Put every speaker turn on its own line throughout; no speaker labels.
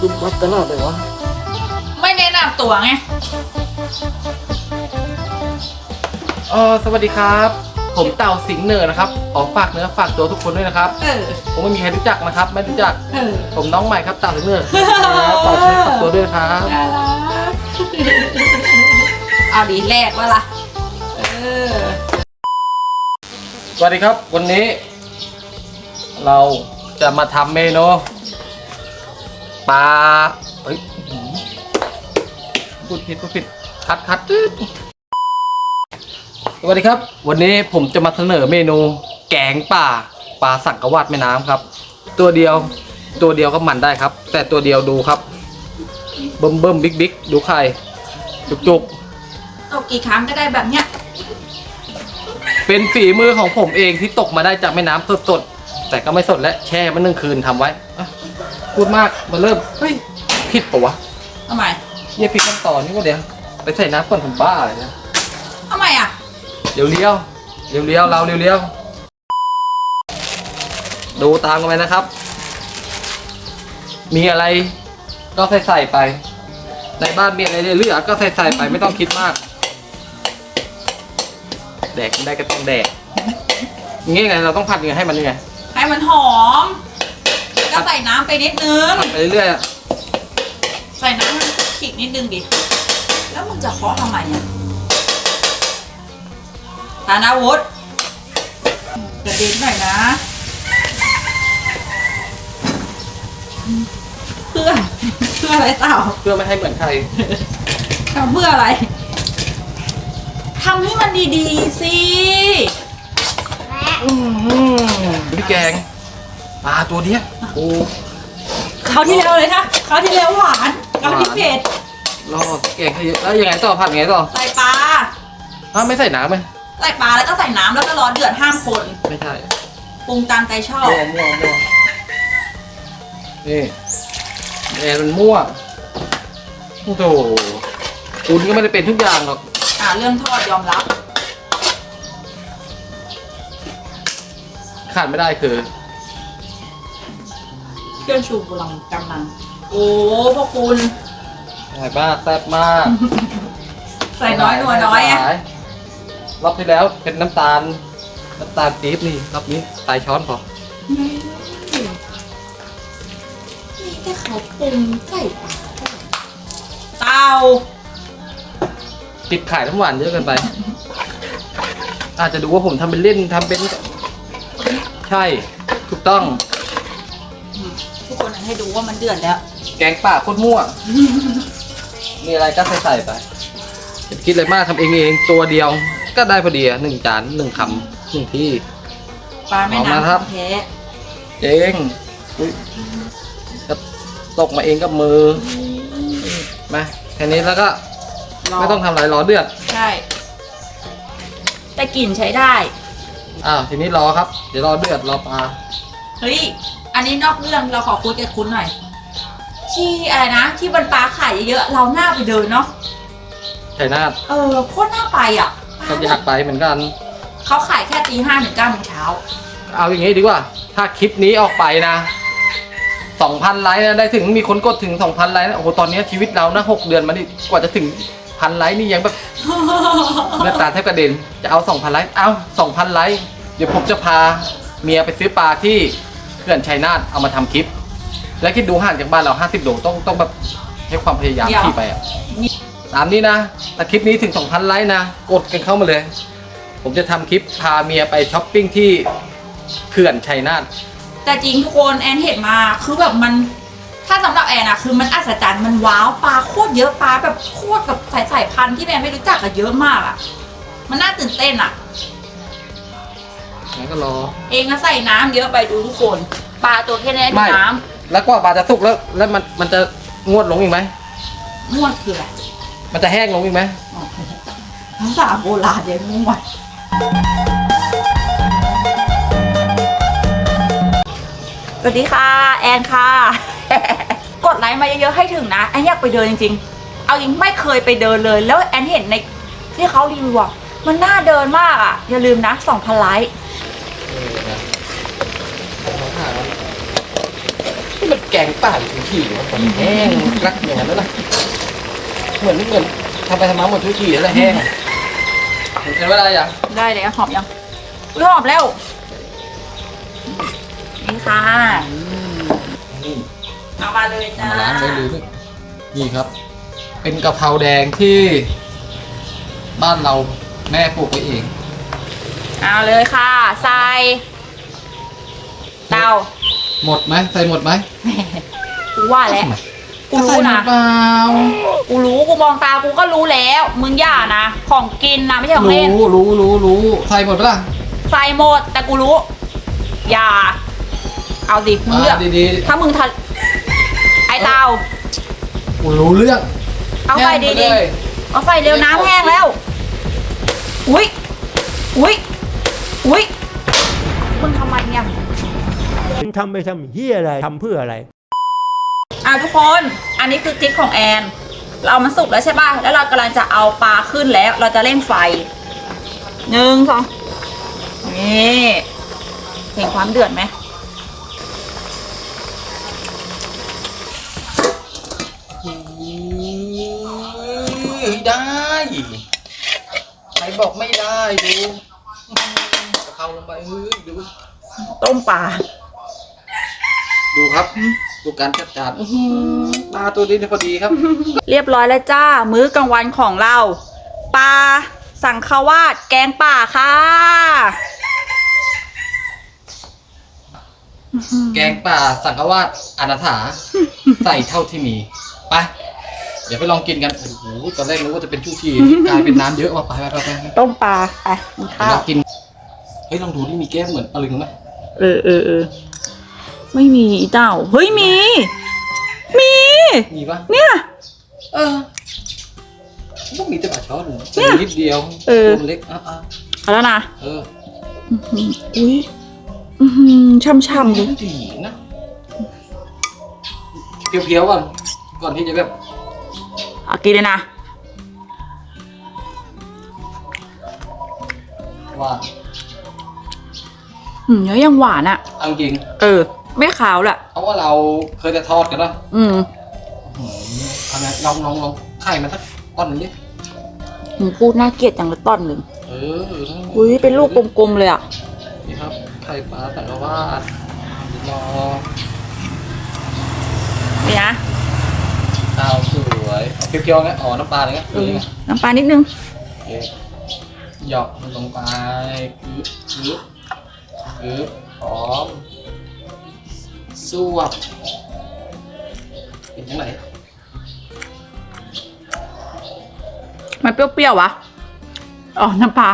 ดูบัตตลอดเลยวะ
ไม่แนะนำตัวไง
เออสวัสดีครับ ผมเต่าสิงห์เหนือนะครับขอฝากเนื้อฝากตัวทุกคนด้วยนะครับ
เออ
ผมไม่มีใครรู้จักนะครับ ไม่รู้จัก
เออ
ผมน้องใหม่ครับเต่าสิงห์เหนือครับฝากเนื้อฝากตัวด้วยนะครับ
น่ารักเอาดีแรกว่าล่ะ
สวัสดีครับ วันนี้ เราจะมาทำเมนูปลาเฮ้ยพูดผิดพูดผิดคัดคัดสวัสดีครับ วันนี้ผมจะมาเสนอเมนู แกงป่าปลาสังกะวาดแม่น้ำครับ ตัวเดียวตัวเดียวก็มันได้ครับ แต่ตัวเดียวดูครับเบิ่มเบิ่มบิ๊กบิ๊กดูไข่จุกจุก
ตกกี่ครั้งก็ได้แบบเนี้ย
เป็นฝีมือของผมเองที่ตกมาได้จากแม่น้ำสดๆ แต่ก็ไม่สดและแช่มันหนึ่งคืนทำไว้อะพูดมากมาเริ่ม เฮ้ย ผิดปะวะ
ทำไม
เยี่ยผิดขั้นตอนนี่ว่าเดี๋ยว ไปใส่น้ำก่อนผมบ้าเลยนะ
ทำไมอะ
เดี๋ยวเลี้ยวเดี๋ยวเลี้ยวเราเลี้ยวเลี้ยวดูตามกันไปนะครับ มีอะไรก็ใส่ใส่ไป ในบ้านมีอะไรเหลือก็ใส่ใส่ไปไม่ต้องคิดมาก แดกได้ก็ต้องแดกอย่างงี้ไงเราต้องผัดยังไงให้มันยังไง
ให้มันหอมแล้วก็ใส่น้ำไปนิดนึง
ผัดไปเรื่อยๆอะ
ใส่น้ำมันขีดนิดนึงดิ แล้วมึงจะเคาะทำไมอะธานาวุฒิกระเด็นหน่อยนะ เพื่อ เพื่ออะไรเต่า
เพื่อไม่ให้เหมือนใคร
ทำเพื่ออะไร ทำให้มันดีๆสิ
พี่แกงปลาตัวเนี้ยโอ้
เขาวที่แล้วเลยนะเขาวที่แล้วหวานเขาวที่เผ็ด
รอดแกงให้เยอะแล้วยังไงต่อผัดยังไงต่อ
ใส่ปลา
อ้าวไม่ใส่น้ำไหม
ใส่ปลาแล้วก็ใส่น้ำแล้วก็รอเดือดห้ามคน
ไม่ใช่
ปรุงตามใจชอบ
มั่วมั่วมั่วนี่แอนมันมั่วโอ้โหคุณก็ไม่ได้เป็นทุกอย่างหรอก
อ่าเรื่องทอดยอมรับ
ขาดไม่ได้คือ
เครื่องชูกำลังกำลัง โอ้พวกคุณ
ใช่มากแซ่บมาก
ใส่น้อยนัวน้อยอะ
หลายรอบที่แล้วเป็นน้ำตาล น้ำตาลปี๊บนี่รอบนี้ตายช้อนพอ
นี่แค่เขาปรุงใส่ปลาเตา
ติดขายน้ำหวานเยอะเกินไป อาจจะดูว่าผมทำเป็นเล่นทำเป็น ใช่ ถูกต้อง
ทุกคนให้ดูว่ามันเดือดแล้ว
แกงป่าโคตรมั่ว มีอะไรก็ใส่ใส่ๆไปอย่าคิดอะไรมากทำเองเองตัวเดียว ก็ได้พอดีอะหนึ่งจานหนึ่งคำหนึ่งที่
ปลาแม่
เอามา
น้ำ
ครับ
แท้
เองอุ๊ยก็ตกมาเองกับมือมาแค่นี้แล้วก็
รอ
ไม่ต้องทำอะไรรอเดือด
ใช่ แต่กลิ่นใช้ได้
อ้าวทีนี้รอครับ เดี๋ยวรอเดือดรอปลา
เฮ้ย อันนี้นอกเรื่องเราขอคุยกับคุณหน่อย ที่อะไรนะ ที่บรรปลาขายเยอะๆเราหน้าไปเดินเนาะ
ไข่นาด
เออโคตรน่าไปอะ
ก็อยากไปเหมือนกัน
เขาขายแค่ตีห้าถึงเก้าโมงเช้า
เอาอย่างงี้ดีกว่า ถ้าคลิปนี้ออกไปนะสองพันไลค์นะได้ถึงมีคนกดถึงสองพันไลค์นะโอ้โหตอนนี้ชีวิตเรานะหกเดือนมานี่กว่าจะถึง พันไลค์นี่ยังแบบเลือดตาแทบกระเด็นจะเอาสองพันไลค์เอาสองพันไลค์เดี๋ยวผมจะพาเมียไปซื้อปลาที่เขื่อนชัยนาทเอามาทำคลิป แล้วคิดดูห่างจากบ้านเราห้าสิบโลต้องต้องแบบให้ความพยายาม
เดี๋ยว
ขี่ไปอะตามนี้นะถ้าคลิปนี้ถึงสองพันไลค์นะกดกันเข้ามาเลย ผมจะทำคลิปพาเมียไปช้อปปิ้งที่เขื่อนชัยนาท
แต่จริงทุกคนแอนเห็นมาคือแบบมัน ถ้าสำหรับแอนอะคือมันอัศจรรย์มันว้าวปลาโคตรเยอะปลาแบบโคตรแบบสายสายพันธุ์ที่แอนไม่รู้จักอะเยอะมากอะมันน่าตื่นเต้นอะ
งั้นก็รอ
เองก็ใส่น้ำเยอะไปดูทุกคนปลาตัวแค่นี้
ไม่
น้
แล้วกว่าปลาจะสุกแล้ว แล้วมันมันจะงวดลงอีกไหมำ
ม้วนคืออะไร
มันจะแห้งลงอีกไหม
อ๋อภาษาโบราณเดี๋ยวม้วนสวัสดีค่ะ แอนค่ะ กดไลค์มาเยอะๆให้ถึงนะ แอนอยากไปเดินจริงๆ เอาจริงไม่เคยไปเดินเลย แล้วแอนเห็นในที่เขารีวิวอะมันน่าเดินมากอะอย่าลืมนะสองพันไลค์
เออนะเอาหามันนี่มันแกงป่าหรือทุกทีวะมันแห้งรักอย่างนั้นแล้วนะเหมือนเหมือนทำไปทำมาหมดทุกทีแล้วแหละแห้งเห็นเวลาอย่าง
ได้เลยหอมยังอุ๊ยหอมแล้ว นี่ค่ะ
นี่
เอามาเลยจ้า
มาล้างไว้เลยด้วยนี่ครับ เป็นกะเพราแดงที่ บ้านเราแม่ปลูกไว้เอง
เอาเลยค่ะใส่เตา
หมดไหมใส่หมดไหม
กูว่าแล้ว กู
ใส่
รู้
หม
นะ
ดเปล่า
กูรู้กูมองตากูก็รู้แล้ว มึงอย่านะ ของกินนะไม่ใช่ของเล่น
รู้รู้รู้รู้ใส่หมดปะล่ะ
ใส่หมดแต่กูรู้ อย่า เอาดิมึงเลือก
อ่าดี
ถ้ามึงทันไอเตา
ๆกูรู้เรื่อง
เอาใส่
แห้ง
ดี
ไปเลย
ๆเอาใส่เร็วน้ำแห้งแล้ว อุ้ยอุ้ยอุ้ยมึงทำไมเนี่ย
มึงทำไปทำเฮียอะไรทำเพื่ออะไร
อะทุกคน อันนี้คือทริคของแอน เรามันสุกแล้วใช่ป่ะ แล้วเรากำลังจะเอาปลาขึ้นแล้ว เราจะเร่งไฟหนึ่งสองนี่ เห็นความเดือดไหม
ได้ ใครบอกไม่ได้ดูกะเพราลงไปเฮ้ยดู
ต้มปลา
ดูครับ ดูการจัดจานอื้อหือปลาตัวนี้เนี่ยพอดีครับ
เรียบร้อยแล้วจ้า มื้อกลางวันของเรา ปลา สังขวาดแกงป่าค่ะ
แกงป่าสังกวาดอนาถา ใส่เท่าที่มี ไปเดี๋ยวไปลองกินกันโอ้โหตอนแรกนึกว่าจะเป็นชูชีกลายเป็นน้ำเยอะว่ะไปไปไปไปไป
ต้มปลาไปกิน
เดี๋ยว
ข้าว
เรากินเฮ้ยลองดูที่มีแก้มเหมือนปลาลึงไหม
เออเออเออไม่มีอีเต้าเฮ้ยมี มี
มีปะ
เนี่ย
เออพวกมีแต่ปลาช้อน
เนี่ย
นิดเดียว
เออ
ตัวมันเล็กอะอะ
เอาแล้วนะ
เออ
อุ้ยอื้อหือช่ำๆดิ
ดีนะเพียวๆก่อน ก่อนที่จะแบบ
เอากินเลยนะ
ว่า
อืมเนื้อยังหวานอะ
เอาจริง
เออ ไม่ขาวแหละ
เพราะว่าเราเคยจะทอดกันนะ
อืม
อืมเอาไงลองลองลองไข่มาสักก้อนหนึงดิ
มึงพูดน่าเกลียดจังเลยต้อนหนึ่ง
เออ
อุ้ยเป็นลูกกลมๆเลยอะ
นี่ครับไข่ปลาแต่ละว่าดรอ
นี่นะ
ข้าวสวยเอาเพียวๆไงอ๋อน้ำปลาอะไรเงี้ย
เอ
หรือ
อ
ยังไง
น้ำปลานิดนึง
โอเคหยอกมันลงไปปึ๊บปึ๊บปึ๊บหอมสวบเป็นยังไง
มันเปรี้ยวๆวะอ๋อ น้ำปลา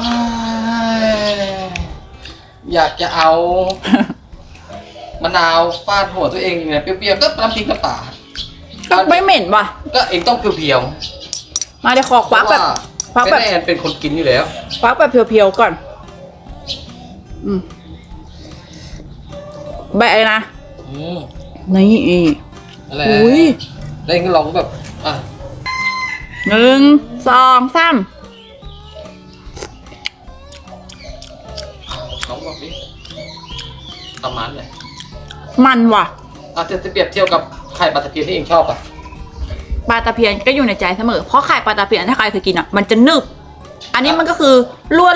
อ้ายอยากจะเอา มะนาวฟาดหัวตัวเองเนี่ยเปรี้ยวๆก็น้ำพริกน้ำปลา
ก็ไม่เหม็นว่ะ
ก็เองต้องเพียว
มาเดี๋ยวขอ
ๆ
ควักแบบ
เพ
ควั
ราะ
ก
ว่า
แบบ
แม่แอนเป็นคนกินอยู่แล้ว
ควักแบบเพียวๆก่อน อืมแบะเลยนะ
อืม
นี่
อะไร
อุ้ย
แล้วเองก็ลองแบบอะ
หนึ่งสองสาม
ลองบอกดิประมาณเนี่ย
มันว่ะ
อาจจะเปรียบเทียบกับไข่ปลาตะเพียนที่เองชอบอะ
ปลาตะเพียนก็อยู่ในใจเสมอ เพราะไข่ปลาตะเพียนถ้าใครเคยกินอะมันจะนึบ อันนี้มันก็คือ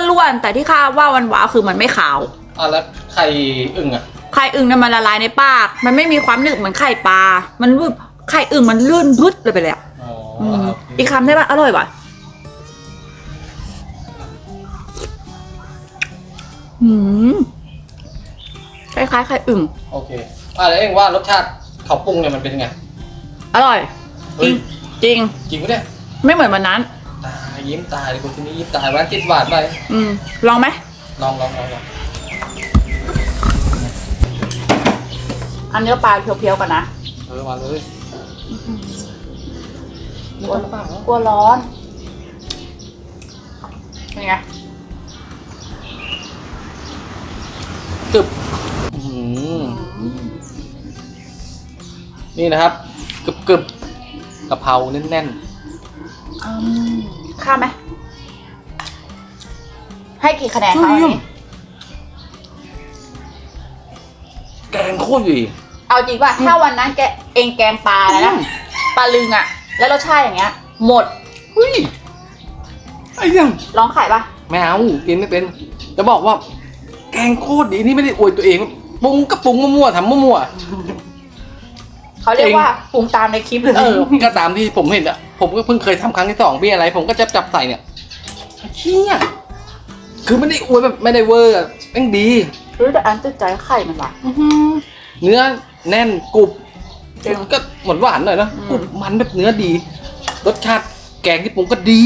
ล้วนๆแต่ที่ข้าว่าวันว้าวคือมันไม่ขาว
อะแล้วไข่อึ่งอะ
ไข่อึ่งเนี่ยมันละลายในปาก มันไม่มีความหนึบเหมือนไข่ปลา มันวึบไข่อึ่งมันลื่นรุดเลยไปเลยอะ
อ๋อ
อืม
ครับ
อีกคำได้ปะอร่อยป่ะอืม คล้ายๆไข่อึ่ง
โอเคอะแล้วเองว่ารสชาติเขาปรุงเนี่ยมันเป็นไง
อร่อย
เฮ้
จริ
ย
งจริง
จริงปะเนี่ย
ไม่เหมือนวันนั้น
ตายยิ้มตายเลยคนที่นี้ยิ้มตายวันติดหวานไป
อืมลองไหม
ลองลองลองลอง
อันเนื้อปลาเพียวๆก่อนนะ
เออมาเลยนี่ต้นเปล่าก
ลัวร้อนเป็นไง
กึบอื้อหือ นี่นะครับกึบกึบกะเพราแน่น
อืมข้าวไหม
ๆ
ให้กี่คะแนนคะวันนี้
แกงโคตรดี
เอาจริงป่ะถ้าวันนั้นแกเองแกงปลาแล้วนะปลาลึงอะแล้วรสชาติอย่างเงี้ย หมด
เฮ้ยไอ้ยัง
ลองขายป่ะ
ไม่เอากินไม่เป็น จะบอกว่า แกงโคตรดีนี่ไม่ได้อวยตัวเอง ปรุงก็ปรุงมั่วๆทำมั่ว
เขาเรียกว่าปรุงตามในคลิปเลย
ๆเออก็ตามที่ผมเห็นอะผมก็เพิ่งเคยทำครั้งที่สองพี่อะไร ผมก็จับจับใส่เนี่ยเชี่ยคือไม่ได้อวยแบบไม่ได้เวอร์อะแม่งดี
รู้แต่อันติดใจไข่มันว่ะ
เนื้อแน่นกรุบ
จริง
ก็หวานหวานๆหน่อยนะ
อืม
กรุบมันแบบเนื้อดี รสชาติแกงที่ปรุงก็ดี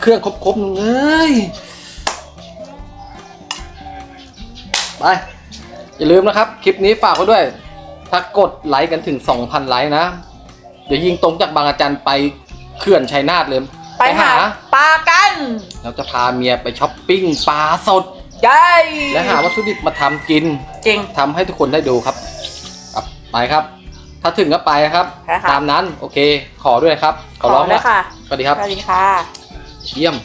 เครื่องครบๆเลยไป อย่าลืมนะครับ คลิปนี้ฝากไว้ด้วย ถ้ากดไลค์กันถึง 2,000 ไลค์นะ เดี๋ยวยิงตรงจากบางอาจารย์ไปเขื่อนชัยนาทเลย
ไปหาปลากัน
เราจะพาเมียไปช้อปปิ้งปลาสด
ใช่
และหาวัตถุดิบมาทำกิน
จริง
ทำให้ทุกคนได้ดูครับครับ ไปครับ ถ้าถึงก็ไปครับ
ค่ะ
ตามนั้นโอเค ขอด้วยครับ ขอร้อง
เลย
นะ
ค่ะ
สวัสดีครับ
สวัสดีค่ะ
เยี่ยม